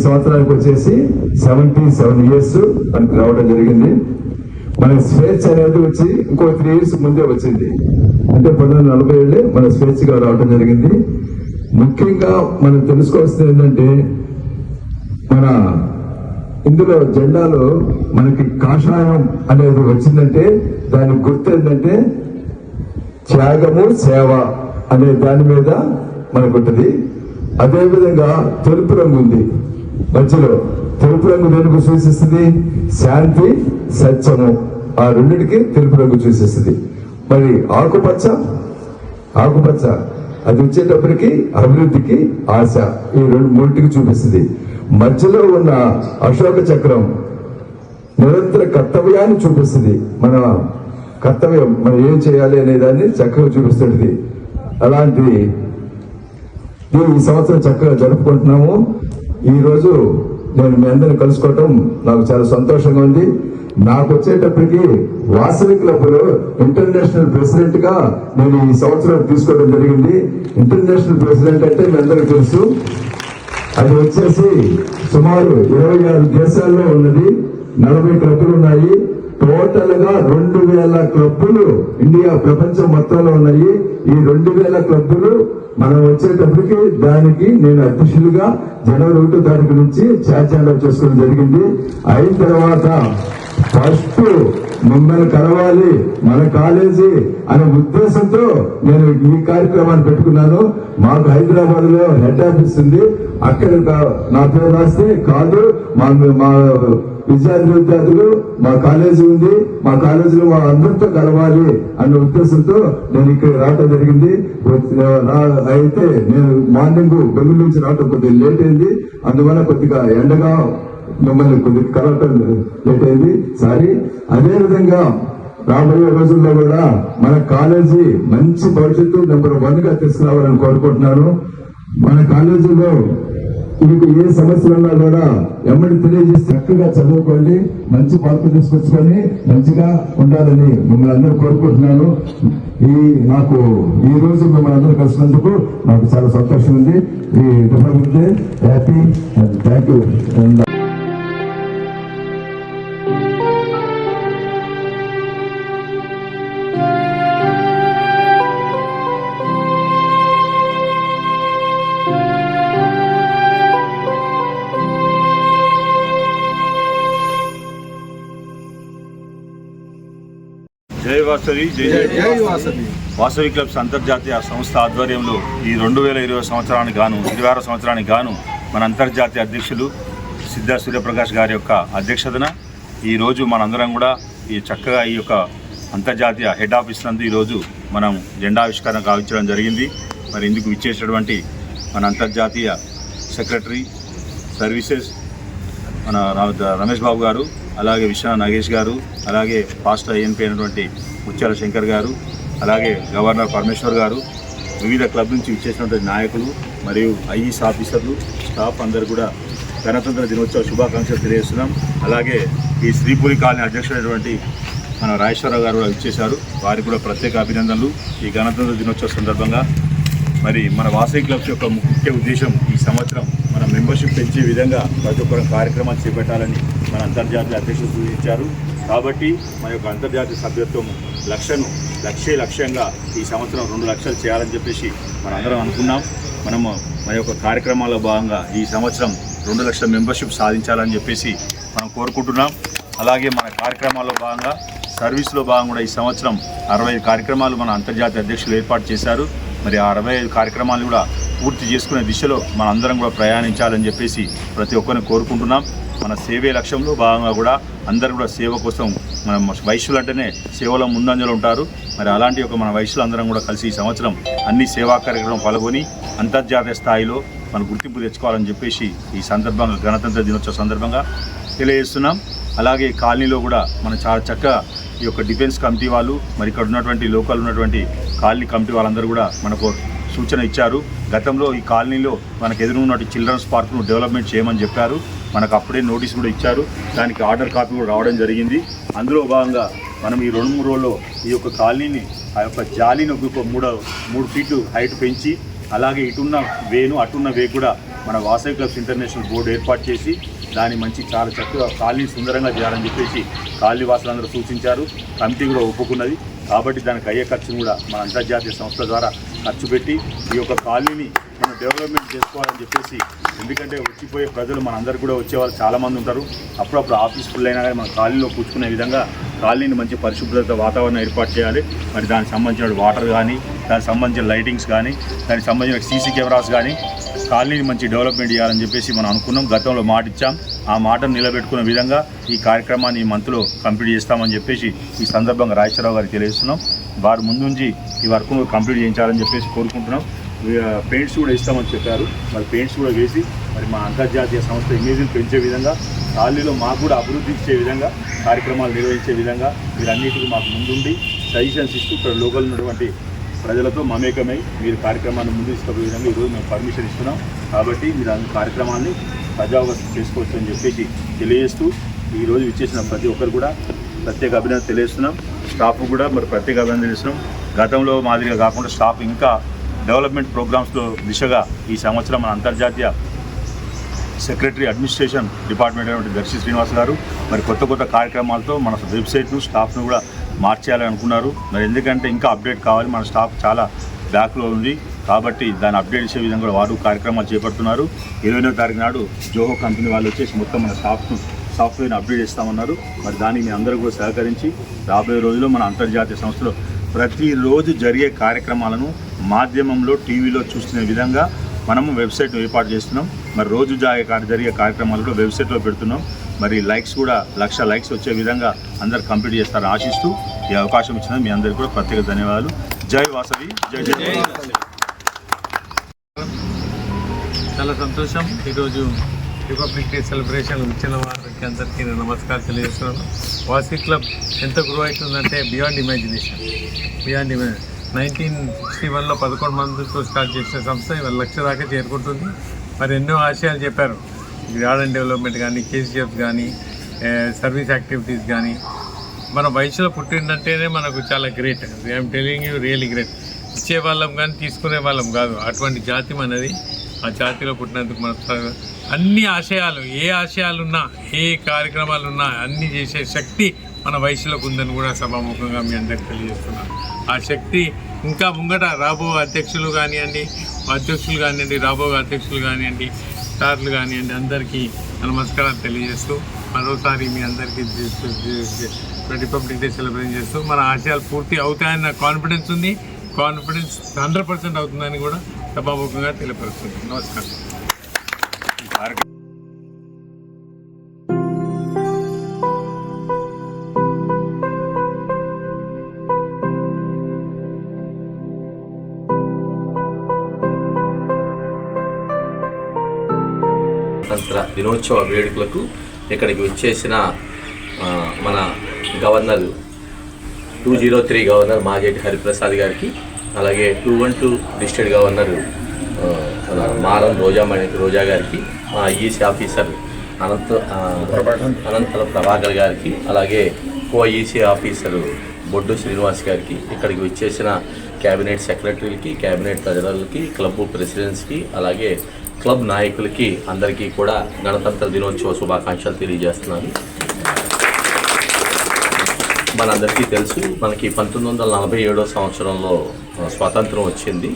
ఈ సంవత్సరానికి వచ్చేసి సెవెంటీ సెవెన్ ఇయర్స్ మనకి రావడం జరిగింది. మన స్వేచ్ఛ అనేది వచ్చి ఇంకో త్రీ ఇయర్స్ ముందే వచ్చింది. అంటే పంతొమ్మిది నలభై ఏళ్ళే మన స్వేచ్ఛగా రావడం జరిగింది. ముఖ్యంగా మనం తెలుసుకోవాల్సింది ఏంటంటే మన ఇందులో జెండాలో మనకి కాషాయం అనేది వచ్చిందంటే దాని గుర్తు ఏంటంటే త్యాగము సేవ అనే దాని మీద మనకుంటుంది. అదేవిధంగా తెలుపు రంగు ఉంది. మధ్యలో తెలుపు రంగు దేనికి సూచిస్తుంది శాంతి సత్యము. ఆ రెండింటికి తెలుపు రంగు సూచిస్తుంది మరి ఆకుపచ్చ? ఆకుపచ్చ. అది వచ్చేటప్పటికి అభివృద్ధికి ఆశ. ఈ రెండు మూడింటికి చూపిస్తుంది మధ్యలో ఉన్న అశోక చక్రం నిరంతర కర్తవ్యాన్ని చూపిస్తుంది మన కర్తవ్యం మనం ఏం చేయాలి అనే దాన్ని చక్కగా చూపిస్తుంది. అలాంటి ఈ సంవత్సరం చక్కగా జరుపుకుంటున్నాము. ఈరోజు నేను మీ అందరిని కలుసుకోవటం నాకు చాలా సంతోషంగా ఉంది. నాకు వచ్చేటప్పటికి వాసవి క్లబ్లో ఇంటర్నేషనల్ ప్రెసిడెంట్గా నేను ఈ సంవత్సరం తీసుకోవడం జరిగింది. ఇంటర్నేషనల్ ప్రెసిడెంట్ అంటే మీ అందరికీ తెలుసు. అది వచ్చేసి సుమారు ఇరవై ఆరు దేశాల్లో ఉన్నది. నలభై క్లబ్బులు ఉన్నాయి. టోటల్గా రెండు వేల క్లబ్బులు ఇండియా ప్రపంచం మొత్తంలో ఉన్నాయి. ఈ రెండు వేల క్లబ్బులు మనం వచ్చేటప్పటికి దానికి నేను అధ్యక్షులుగా జనవరి ఒకటో తారీఖు నుంచి ఛార్జ్ హ్యాండ్ చేసుకోవడం జరిగింది. అయిన తర్వాత ఫస్ట్ మిమ్మల్ని కలవాలి మన కాలేజీ అనే ఉద్దేశంతో నేను ఈ కార్యక్రమాన్ని పెట్టుకున్నాను. మాకు హైదరాబాద్లో హెడ్ ఆఫీస్ ఉంది. అక్కడ నా పేరు రాస్తే కాదు మా మా విద్యార్థి విద్యార్థులు మా కాలేజీ ఉంది. మా కాలేజీలో మా అందరితో కలవాలి అనే ఉద్దేశంతో నేను ఇక్కడ రావడం జరిగింది. అయితే నేను మార్నింగ్ బెంగళూరు నుంచి రావటం కొద్దిగా లేట్ అయింది. అందువల్ల కొద్దిగా ఎండగా మిమ్మల్ని కొద్దిగా కలవటం లేట్ అయింది సారీ. అదే విధంగా రాబోయే రోజుల్లో కూడా మన కాలేజీ మంచి భవిష్యత్తు నెంబర్ వన్గా తీసుకురావాలని కోరుకుంటున్నాను. మన కాలేజీలో మీకు ఏ సమస్యలు ఉన్నా కూడా ఎమ్మడి తెలియజేసి చక్కగా చదువుకోండి మంచి మార్కులు తీసుకొచ్చుకొని మంచిగా ఉండాలని మిమ్మల్ని అందరూ కోరుకుంటున్నాను. ఈ నాకు ఈ రోజు మిమ్మల్ని అందరూ కలిసినందుకు నాకు చాలా సంతోషం ఉంది. ఈ హ్యాపీ థ్యాంక్ యూ. వాసవి జై జై. వాసవి. క్లబ్స్ అంతర్జాతీయ సంస్థ ఆధ్వర్యంలో ఈ రెండు వేల ఇరవై సంవత్సరానికి గాను ఇరవై ఆరో సంవత్సరానికి గాను మన అంతర్జాతీయ అధ్యక్షులు సిద్ధా సూర్యప్రకాష్ గారి యొక్క అధ్యక్షతన ఈరోజు మనందరం కూడా ఈ చక్కగా ఈ యొక్క అంతర్జాతీయ హెడ్ ఆఫీస్ నందు ఈరోజు మనం జెండా ఆవిష్కరణ గావించడం జరిగింది. మరి ఇందుకు ఇచ్చేసినటువంటి మన అంతర్జాతీయ సెక్రటరీ సర్వీసెస్ మన రా- రమేష్ బాబు గారు అలాగే విశ్వనాథ్ నాగేష్ గారు అలాగే పాస్టర్ ఐఎన్పి అయినటువంటి ముత్యాల శంకర్ గారు అలాగే గవర్నర్ పరమేశ్వర్ గారు వివిధ క్లబ్ నుంచి ఇచ్చేసినటువంటి నాయకులు మరియు ఐఈఎస్ ఆఫీసర్లు స్టాఫ్ అందరు కూడా గణతంత్ర దినోత్సవ శుభాకాంక్షలు తెలియజేస్తున్నాం. అలాగే ఈ శ్రీపురి కాలనీ అధ్యక్షుడైనటువంటి మన రాజేశ్వరరావు గారు కూడా ఇచ్చేశారు వారికి కూడా ప్రత్యేక అభినందనలు ఈ గణతంత్ర దినోత్సవ సందర్భంగా. మరి మన వాసవి క్లబ్స్ యొక్క ముఖ్య ఉద్దేశం ఈ సంవత్సరం మన మెంబర్షిప్ పెంచే విధంగా ప్రతి ఒక్కరం కార్యక్రమాలు చేపట్టాలని మన అంతర్జాతీయ అధ్యక్షులు సూచించారు. కాబట్టి మన యొక్క అంతర్జాతీయ సభ్యత్వం లక్ష్యను లక్ష్య లక్ష్యంగా ఈ సంవత్సరం రెండు లక్షలు చేయాలని చెప్పేసి మనం అందరం అనుకున్నాం. మనము మన యొక్క కార్యక్రమాల్లో భాగంగా ఈ సంవత్సరం రెండు లక్షల మెంబర్షిప్ సాధించాలని చెప్పేసి మనం కోరుకుంటున్నాం. అలాగే మన కార్యక్రమాల్లో భాగంగా సర్వీస్లో భాగంగా కూడా ఈ సంవత్సరం అరవై ఐదు కార్యక్రమాలు మన అంతర్జాతీయ అధ్యక్షులు ఏర్పాటు చేశారు. మరి ఆ అరవై ఐదు కార్యక్రమాలు కూడా పూర్తి చేసుకునే దిశలో మన అందరం కూడా ప్రయాణించాలని చెప్పేసి ప్రతి ఒక్కరిని కోరుకుంటున్నాం. మన సేవే లక్ష్యంలో భాగంగా కూడా అందరూ కూడా సేవ కోసం మన వైశ్యులు అంటేనే సేవలో ముందంజలో ఉంటారు. మరి అలాంటి ఒక మన వైశ్యులు అందరం కూడా కలిసి ఈ సంవత్సరం అన్ని సేవా కార్యక్రమం పాల్గొని అంతర్జాతీయ స్థాయిలో మన గుర్తింపు తెచ్చుకోవాలని చెప్పేసి ఈ సందర్భంగా గణతంత్ర దినోత్సవ సందర్భంగా తెలియజేస్తున్నాం. అలాగే కాలనీలో కూడా మన చాలా చక్కగా ఈ యొక్క డిఫెన్స్ కమిటీ వాళ్ళు మరి ఇక్కడ ఉన్నటువంటి లోకల్ ఉన్నటువంటి కాలనీ కమిటీ వాళ్ళందరూ కూడా మనకు సూచన ఇచ్చారు. గతంలో ఈ కాలనీలో మనకు ఎదురున్నటువంటి చిల్డ్రన్స్ పార్క్ను డెవలప్మెంట్ చేయమని చెప్పారు. మనకు అప్పుడే నోటీస్ కూడా ఇచ్చారు. దానికి ఆర్డర్ కాపీ కూడా రావడం జరిగింది. అందులో భాగంగా మనం ఈ రెండు మూడు రోజుల్లో ఈ యొక్క కాలనీని ఆ యొక్క జాలీని ఒక మూడు మూడు ఫీట్లు హైట్ పెంచి అలాగే ఇటున్న వేను అటున్న వే కూడా మన వాసవి క్లబ్స్ ఇంటర్నేషనల్ బోర్డు ఏర్పాటు చేసి దాన్ని మంచి చాలా చక్కగా కాలనీ సుందరంగా చేయాలని చెప్పేసి కాలనీ వాసులందరూ సూచించారు. కమిటీ కూడా ఒప్పుకున్నది. కాబట్టి దానికి అయ్యే ఖర్చును కూడా మన అంతర్జాతీయ సంస్థ ద్వారా ఖర్చు పెట్టి ఈ యొక్క కాలనీని మనం డెవలప్మెంట్ చేసుకోవాలని చెప్పేసి ఎందుకంటే వచ్చిపోయే ప్రజలు మనందరూ కూడా వచ్చేవాళ్ళు చాలామంది ఉంటారు. అప్పుడప్పుడు ఆఫీస్ ఫుల్ అయినా కానీ మన కాలనీలో కూర్చుకునే విధంగా కాలనీని మంచి పరిశుభ్రత వాతావరణం ఏర్పాటు చేయాలి. మరి దానికి సంబంధించిన వాటర్ కానీ దానికి సంబంధించిన లైటింగ్స్ కానీ దానికి సంబంధించిన సీసీ కెమెరాస్ కానీ కాలనీని మంచి డెవలప్మెంట్ చేయాలని చెప్పేసి మనం అనుకున్నాం. గతంలో మాట ఇచ్చాం. ఆ మాటను నిలబెట్టుకునే విధంగా ఈ కార్యక్రమాన్ని ఈ మంత్లో కంప్లీట్ చేస్తామని చెప్పేసి ఈ సందర్భంగా రాజేశ్వరరావు గారికి తెలియజేస్తున్నాం. వారు ముందుంచి ఈ వర్క్ను కంప్లీట్ చేయించాలని చెప్పేసి కోరుకుంటున్నాం. పెయింట్స్ uh, కూడా ఇస్తామని చెప్పారు. మరి పెయింట్స్ కూడా వేసి మరి మా అంతర్జాతీయ సంస్థ ఇమేజ్ని పెంచే విధంగా ఖాళీలో మాకు కూడా అభివృద్ధి ఇచ్చే విధంగా కార్యక్రమాలు నిర్వహించే విధంగా వీరన్నిటికీ మాకు ముందుండి సజెషన్స్ ఇస్తూ ఇక్కడ లోకల్ ఉన్నటువంటి ప్రజలతో మమేకమై మీరు కార్యక్రమాన్ని ముందు తీసుకుపోయే విధంగా ఈరోజు మేము పర్మిషన్ ఇస్తున్నాం. కాబట్టి మీరు అన్ని కార్యక్రమాన్ని సజావుగా చేసుకోవచ్చు అని చెప్పేసి తెలియజేస్తూ ఈరోజు ఇచ్చేసిన ప్రతి ఒక్కరు కూడా ప్రత్యేక అభినందన తెలియజేస్తున్నాం. స్టాఫ్ కూడా మరి ప్రత్యేక అభినందన తెలుస్తున్నాం గతంలో మాదిరిగా కాకుండా స్టాఫ్ ఇంకా డెవలప్మెంట్ ప్రోగ్రామ్స్లో దిశగా ఈ సంవత్సరం మన అంతర్జాతీయ సెక్రటరీ అడ్మినిస్ట్రేషన్ డిపార్ట్మెంట్ అయినటువంటి దర్శి శ్రీనివాస్ గారు మరి కొత్త కొత్త కార్యక్రమాలతో మన వెబ్సైట్ను స్టాఫ్ను కూడా మార్చేయాలని అనుకున్నారు. మరి ఎందుకంటే ఇంకా అప్డేట్ కావాలి. మన స్టాఫ్ చాలా బ్యాక్లో ఉంది. కాబట్టి దాన్ని అప్డేట్ చేసే విధంగా వారు కార్యక్రమాలు చేపడుతున్నారు. ఇరవైనో తారీఖు నాడు జోహో కంపెనీ వాళ్ళు వచ్చేసి మొత్తం మన స్టాఫ్ను సాఫ్ట్వేర్ని అప్డేట్ చేస్తామన్నారు. మరి దానికి మీ అందరూ కూడా సహకరించి రాబోయే రోజుల్లో మన అంతర్జాతీయ సంస్థలో ప్రతిరోజు జరిగే కార్యక్రమాలను మాధ్యమంలో టీవీలో చూస్తున్న విధంగా మనము వెబ్సైట్ ఏర్పాటు చేస్తున్నాం. మరి రోజు జరిగే కార్యక్రమాలు కూడా వెబ్సైట్లో పెడుతున్నాం. మరి లైక్స్ కూడా లక్ష లైక్స్ వచ్చే విధంగా అందరు కంప్లీట్ చేస్తారని ఆశిస్తూ ఈ అవకాశం ఇచ్చిన మీ అందరికీ కూడా ప్రత్యేక ధన్యవాదాలు. జై వాసవి జై జై. చాలా సంతోషం. ఈరోజు రిపబ్లిక్ డే సెలబ్రేషన్ ఇచ్చిన వారికి అందరికీ నేను నమస్కారం తెలియజేస్తున్నాను. వాసీ క్లబ్ ఎంత గ్రో అవుతుందంటే beyond imagination. Beyond imagination nineteen sixty వన్లో పదకొండు మందితో స్టార్ట్ చేసిన సంస్థ ఇవాళ లక్ష దాకా చేరుకుంటుంది. మరి ఎన్నో ఆశయాలు చెప్పారు. గార్డెన్ డెవలప్మెంట్ కానీ కేసీఎఫ్ కానీ సర్వీస్ యాక్టివిటీస్ కానీ. మన వయసులో పుట్టిందంటేనే మనకు చాలా great. I'm telling you really great. ఇచ్చే వాళ్ళం కానీ తీసుకునే వాళ్ళం కాదు. అటువంటి జాతి మనది. ఆ జాతిలో పుట్టినందుకు మన అన్ని ఆశయాలు ఏ ఆశయాలున్నా ఏ కార్యక్రమాలున్నా అన్ని చేసే శక్తి మన వయసులోకి ఉందని కూడా సభాముఖంగా మీ అందరికి తెలియజేస్తున్నాను ఆ శక్తి ఇంకా ముంగట రాబో అధ్యక్షులు కానివ్వండి అధ్యక్షులు కానివ్వండి రాబో అధ్యక్షులు కానివ్వండి సార్లు కానివ్వండి అందరికీ నమస్కారాలు తెలియజేస్తూ మరోసారి మీ అందరికీ రిపబ్లిక్ డే సెలబ్రేట్ చేస్తూ మన ఆశయాలు పూర్తి అవుతాయన్న కాన్ఫిడెన్స్ ఉంది. కాన్ఫిడెన్స్ హండ్రెడ్ పర్సెంట్ అవుతుందని కూడా సభాముఖంగా తెలియపరుస్తుంది. నమస్కారం. స్వతంత్ర దినోత్సవ వేడుకలకు ఇక్కడికి వచ్చేసిన మన governor two zero three governor Majeti Hariprasad గారికి అలాగే two one two district governor మన మారం రోజామణి రోజా గారికి మా ఈసీ ఆఫీసర్ అనంత అనంతల ప్రభాకర్ గారికి అలాగే co EC officer Boddu Srinivas గారికి ఇక్కడికి వచ్చేసిన క్యాబినెట్ సెక్రటరీలకి క్యాబినెట్ ట్రెజరర్లకి క్లబ్ ప్రెసిడెంట్స్కి అలాగే క్లబ్ నాయకులకి అందరికీ కూడా గణతంత్ర దినోత్సవ శుభాకాంక్షలు తెలియజేస్తున్నాను. మనందరికీ తెలుసు మనకి పంతొమ్మిది వందల నలభై ఏడో సంవత్సరంలో స్వతంత్రం వచ్చింది.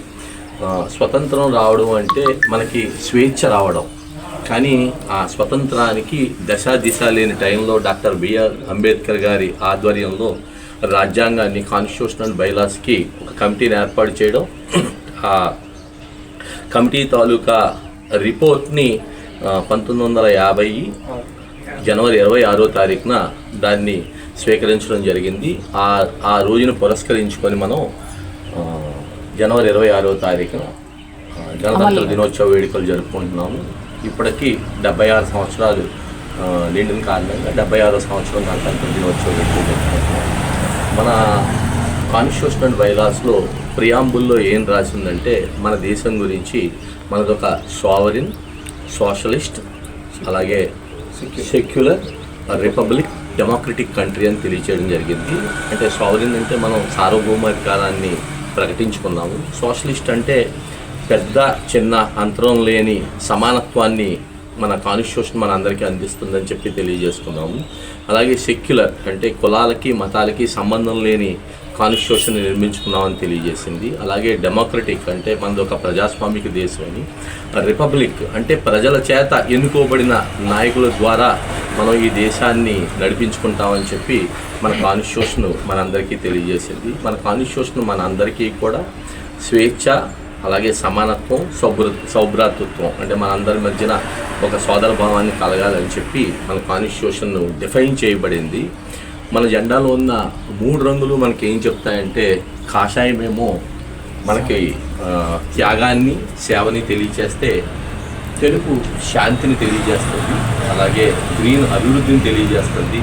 స్వతంత్రం రావడం అంటే మనకి స్వేచ్ఛ రావడం. కానీ ఆ స్వతంత్రానికి దశ దిశ లేని టైంలో డాక్టర్ బిఆర్ అంబేద్కర్ గారి ఆధ్వర్యంలో రాజ్యాంగాన్ని కాన్స్టిట్యూషనల్ బైలాస్కి ఒక కమిటీని ఏర్పాటు చేయడం ఆ కమిటీ తాలూకా రిపోర్ట్ని పంతొమ్మిది వందల యాభై జనవరి ఇరవై ఆరో తారీఖున దాన్ని స్వీకరించడం జరిగింది. ఆ ఆ రోజును పురస్కరించుకొని మనం జనవరి ఇరవై ఆరో తారీఖున గణతంత్ర దినోత్సవ వేడుకలు జరుపుకుంటున్నాము. ఇప్పటికీ డెబ్బై ఆరు సంవత్సరాలు నిండిన కారణంగా డెబ్బై ఆరో సంవత్సరం గణతంత్ర దినోత్సవ వేడుకలు జరుపుకుంటున్నాము. మన కాన్స్టిట్యూషనల్ బైలాస్లో ప్రియాంబుల్లో ఏం రాసిందంటే మన దేశం గురించి మనదొక సావరిన్ సోషలిస్ట్ అలాగే సెక్యులర్ రిపబ్లిక్ డెమోక్రటిక్ కంట్రీ అని తెలియచేయడం జరిగింది. అంటే సావరిన్ అంటే మనం సార్వభౌమాధికారాన్ని ప్రకటించుకున్నాము. సోషలిస్ట్ అంటే పెద్ద చిన్న అంతరం లేని సమానత్వాన్ని మన కాన్స్టిట్యూషన్ మన అందరికీ అందిస్తుందని చెప్పి తెలియజేసుకున్నాము. అలాగే సెక్యులర్ అంటే కులాలకి మతాలకి సంబంధం లేని కాన్స్టిట్యూషన్ నిర్మించుకున్నామని తెలియజేసింది. అలాగే డెమోక్రటిక్ అంటే మనది ఒక ప్రజాస్వామిక దేశం అని రిపబ్లిక్ అంటే ప్రజల చేత ఎన్నుకోబడిన నాయకుల ద్వారా మనం ఈ దేశాన్ని నడిపించుకుంటామని చెప్పి మన కాన్స్టిట్యూషన్ మనందరికీ తెలియజేసింది. మన కాన్స్టిట్యూషన్ మన అందరికీ కూడా స్వేచ్ఛ అలాగే సమానత్వం సౌభ్ర సౌభ్రాతృత్వం అంటే మనందరి మధ్యన ఒక సోదర భావాన్ని కలగాలని చెప్పి మన కాన్స్టిట్యూషన్ డిఫైన్ చేయబడింది. మన జెండాలో ఉన్న మూడు రంగులు మనకి ఏం చెప్తాయంటే కాషాయమేమో మనకి త్యాగాన్ని సేవని తెలియజేస్తే తెలుపు శాంతిని తెలియజేస్తుంది అలాగే గ్రీన్ అభివృద్ధిని తెలియజేస్తుంది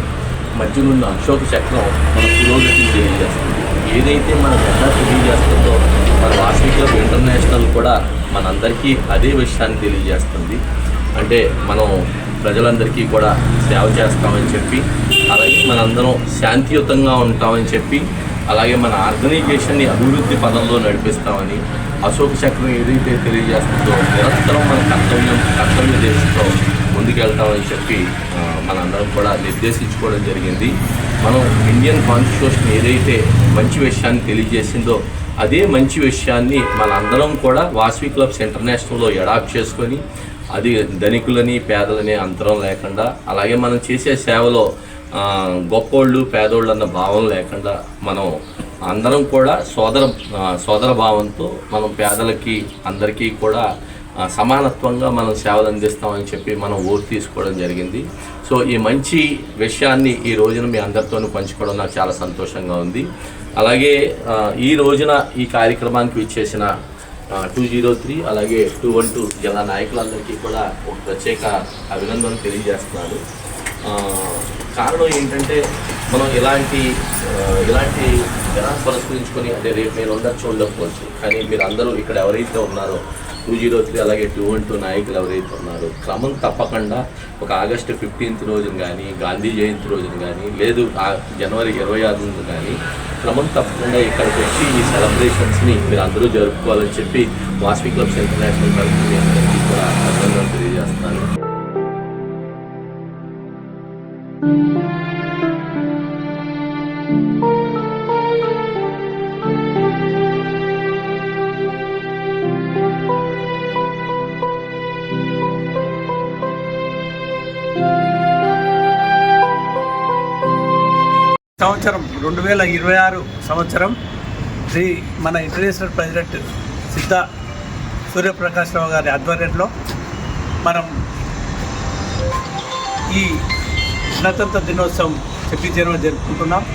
మధ్యలో ఉన్న అశోక చక్రం మన పురోగతిని తెలియజేస్తుంది. ఏదైతే మన జెండా తెలియజేస్తుందో మన వాసవి క్లబ్ ఇంటర్నేషనల్ కూడా మనందరికీ అదే విషయాన్ని తెలియజేస్తుంది. అంటే మనం ప్రజలందరికీ కూడా సేవ చేస్తామని చెప్పి అలాగే మనందరం శాంతియుతంగా ఉంటామని చెప్పి అలాగే మన ఆర్గనైజేషన్ని అభివృద్ధి పదంలో నడిపిస్తామని అశోక చక్రం ఏదైతే తెలియజేస్తుందో నిరంతరం మన కర్తవ్యం కర్తవ్య దేశంతో ముందుకెళ్తామని చెప్పి మనందరం కూడా నిర్దేశించుకోవడం జరిగింది. మనం ఇండియన్ కాన్స్టిట్యూషన్ ఏదైతే మంచి విషయాన్ని తెలియజేసిందో అదే మంచి విషయాన్ని మనందరం కూడా వాసవి క్లబ్స్ ఇంటర్నేషనల్లో అడాప్ట్ చేసుకొని అది ధనికులని పేదలని అంతరం లేకుండా అలాగే మనం చేసే సేవలో గొప్పోళ్ళు పేదోళ్ళు అన్న భావం లేకుండా మనం అందరం కూడా సోదర సోదర భావంతో మనం పేదలకి అందరికీ కూడా సమానత్వంగా మనం సేవలు అందిస్తామని చెప్పి మనం ఓటు తీసుకోవడం జరిగింది. సో ఈ మంచి విషయాన్ని ఈ రోజున మీ అందరితోనూ పంచుకోవడం నాకు చాలా సంతోషంగా ఉంది. అలాగే ఈ రోజున ఈ కార్యక్రమానికి ఇచ్చేసిన టూ జీరో త్రీ అలాగే టూ వన్ టూ జిల్లా నాయకులందరికీ కూడా ఒక ప్రత్యేక అభినందనలు తెలియజేస్తున్నాను. కారణం ఏంటంటే మనం ఇలాంటి ఇలాంటి జనాన్ని పురస్కరించుకొని అంటే రేపు మీరు ఉండొచ్చు ఉండకపోవచ్చు కానీ మీరు అందరూ ఇక్కడ ఎవరైతే ఉన్నారో టూ జీరో త్రీ అలాగే టూ వన్ టూ నాయకులు ఎవరైతే ఉన్నారో క్రమం తప్పకుండా ఒక ఆగస్టు ఫిఫ్టీన్త్ రోజున కానీ గాంధీ జయంతి రోజున కానీ లేదు జనవరి ఇరవై ఆరు కానీ క్రమం తప్పకుండా ఇక్కడికి వచ్చి ఈ సెలబ్రేషన్స్ని మీరు అందరూ జరుపుకోవాలని చెప్పి వాస్వి క్లబ్స్ ఇంటర్నేషనల్ తరఫున మీ అందరికీ కూడా అభినందనలు తెలియజేస్తున్నాను సంవత్సరం రెండు వేల ఇరవై ఆరు సంవత్సరం శ్రీ మన ఇంటర్నేషనల్ ప్రెసిడెంట్ సిద్ధ సూర్యప్రకాశ్రావు గారి ఆధ్వర్యంలో మనం ఈ గణతంత్ర దినోత్సవం ఛబ్బీస్ జనవరి జరుపుకుంటున్నాం.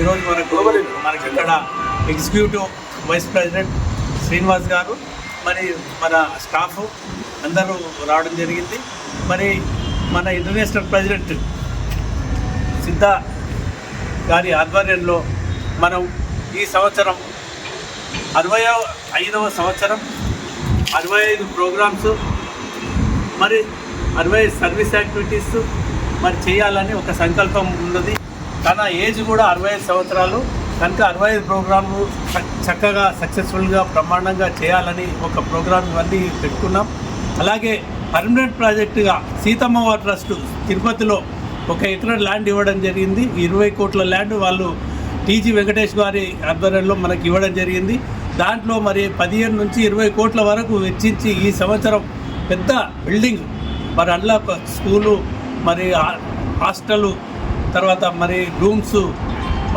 ఈరోజు మనకు మనకి ఇక్కడ ఎగ్జిక్యూటివ్ వైస్ ప్రెసిడెంట్ శ్రీనివాస్ గారు మరి మన స్టాఫ్ అందరూ రావడం జరిగింది. మరి మన ఇంటర్నేషనల్ ప్రెసిడెంట్ సిద్ధ గారి ఆధ్వర్యంలో మనం ఈ సంవత్సరం అరవై ఐదవ సంవత్సరం అరవై ఐదు ప్రోగ్రామ్స్ మరి అరవై సర్వీస్ యాక్టివిటీస్ మరి చేయాలని ఒక సంకల్పం ఉన్నది. తన ఏజ్ కూడా అరవై ఐదు సంవత్సరాలు. కనుక అరవై ఐదు ప్రోగ్రాంలు చక్కగా సక్సెస్ఫుల్గా బ్రహ్మాండంగా చేయాలని ఒక ప్రోగ్రామ్ ఇవన్నీ పెట్టుకున్నాం. అలాగే పర్మనెంట్ ప్రాజెక్టుగా సీతమ్మవారి ట్రస్ట్ తిరుపతిలో ఒక ఎకరం ల్యాండ్ ఇవ్వడం జరిగింది. ఇరవై కోట్ల ల్యాండ్ వాళ్ళు టీజీ వెంకటేష్ గారి ఆధ్వర్యంలో మనకి ఇవ్వడం జరిగింది. దాంట్లో మరి పదిహేను నుంచి ఇరవై కోట్ల వరకు వెచ్చించి ఈ సంవత్సరం పెద్ద బిల్డింగ్ మరి అందులో ఒక స్కూలు మరి హాస్టలు తర్వాత మరి రూమ్స్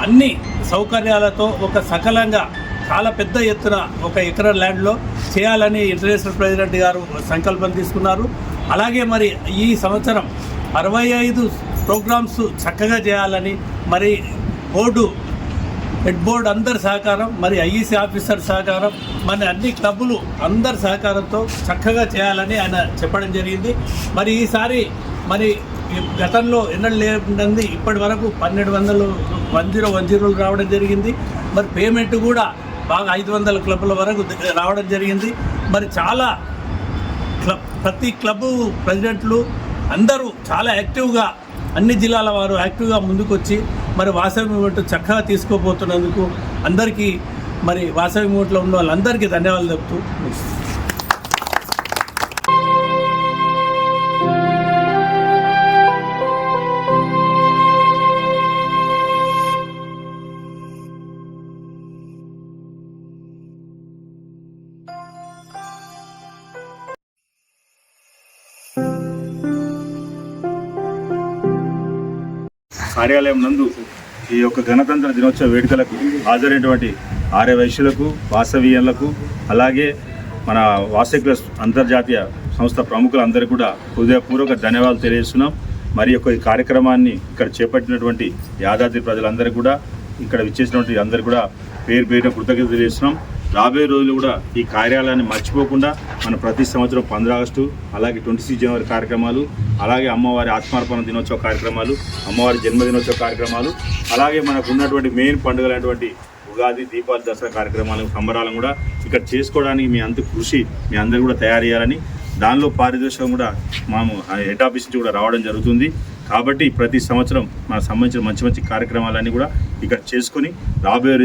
అన్ని సౌకర్యాలతో ఒక సకలంగా చాలా పెద్ద ఎత్తున ఒక ఎకరం ల్యాండ్లో చేయాలని ఇంటర్నేషనల్ ప్రెసిడెంట్ గారు సంకల్పం తీసుకున్నారు. అలాగే మరి ఈ సంవత్సరం అరవై ఐదు ప్రోగ్రామ్స్ చక్కగా చేయాలని మరి బోర్డు హెడ్ బోర్డు అందరి సహకారం మరి ఐఈసీ ఆఫీసర్ సహకారం మరి అన్ని క్లబ్బులు అందరి సహకారంతో చక్కగా చేయాలని ఆయన చెప్పడం జరిగింది. మరి ఈసారి మరి గతంలో ఎన్నడూ లేదంది ఇప్పటి వరకు పన్నెండు వందలు వన్ జీరో వన్ జీరోలు రావడం జరిగింది. మరి పేమెంట్ కూడా బాగా ఐదు వందల క్లబ్ల వరకు రావడం జరిగింది. మరి చాలా క్లబ్ ప్రతి క్లబ్ ప్రెసిడెంట్లు అందరూ చాలా యాక్టివ్గా అన్ని జిల్లాల వారు యాక్టివ్గా ముందుకొచ్చి మరి వాసవి మూమెంట్ చక్కగా తీసుకోబోతున్నందుకు అందరికీ మరి వాసవి మూమెంట్లో ఉన్న వాళ్ళందరికీ ధన్యవాదాలు చెప్తూ కార్యాలయం నందు ఈ యొక్క గణతంత్ర దినోత్సవ వేడుకలకు హాజరైనటువంటి ఆర్య వైశ్యులకు వాసవీయులకు అలాగే మన వాసవికుల అంతర్జాతీయ సంస్థ ప్రముఖులందరూ కూడా హృదయపూర్వక ధన్యవాదాలు తెలియజేస్తున్నాం. మరి యొక్క ఈ కార్యక్రమాన్ని ఇక్కడ చేపట్టినటువంటి యాదాద్రి ప్రజలందరూ కూడా ఇక్కడ విచ్చేసినటువంటి అందరికీ కూడా పేరు పేరున కృతజ్ఞత తెలియజేస్తున్నాం. రాబోయే రోజులు కూడా ఈ కార్యాలయాన్ని మర్చిపోకుండా మన ప్రతి సంవత్సరం పంద్ర ఆగస్టు అలాగే ట్వంటీ సిక్స్ జనవరి కార్యక్రమాలు అలాగే అమ్మవారి ఆత్మార్పణ దినోత్సవ కార్యక్రమాలు అమ్మవారి జన్మదినోత్సవ కార్యక్రమాలు అలాగే మనకు ఉన్నటువంటి మెయిన్ పండుగలైనటువంటి ఉగాది దీపావళి దసరా కార్యక్రమాలు సంబరాలను కూడా ఇక్కడ చేసుకోవడానికి మీ అంత కృషి మీ అందరూ కూడా తయారు చేయాలని దానిలో పారితోషికం కూడా మేము హెడ్ ఆఫీస్ నుంచి కూడా రావడం జరుగుతుంది. కాబట్టి ప్రతి సంవత్సరం మనకు సంబంధించిన మంచి మంచి కార్యక్రమాలన్నీ కూడా ఇక్కడ చేసుకొని రాబోయే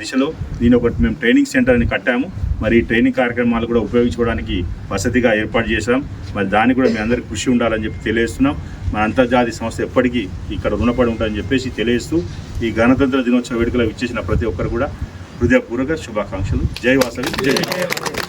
దిశలో దీని ఒకటి మేము ట్రైనింగ్ సెంటర్ని కట్టాము. మరి ఈ ట్రైనింగ్ కార్యక్రమాలు కూడా ఉపయోగించుకోవడానికి వసతిగా ఏర్పాటు చేశాం. మరి దానికి కూడా మీ అందరికీ కృషి ఉండాలని చెప్పి తెలియజేస్తున్నాం. మన అంతర్జాతీయ సంస్థ ఎప్పటికీ ఇక్కడ రుణపడి ఉంటుందని చెప్పేసి తెలియజేస్తూ ఈ గణతంత్ర దినోత్సవ వేడుకలో ఇచ్చేసిన ప్రతి ఒక్కరు కూడా హృదయపూర్వక శుభాకాంక్షలు. జై వాసవి జై.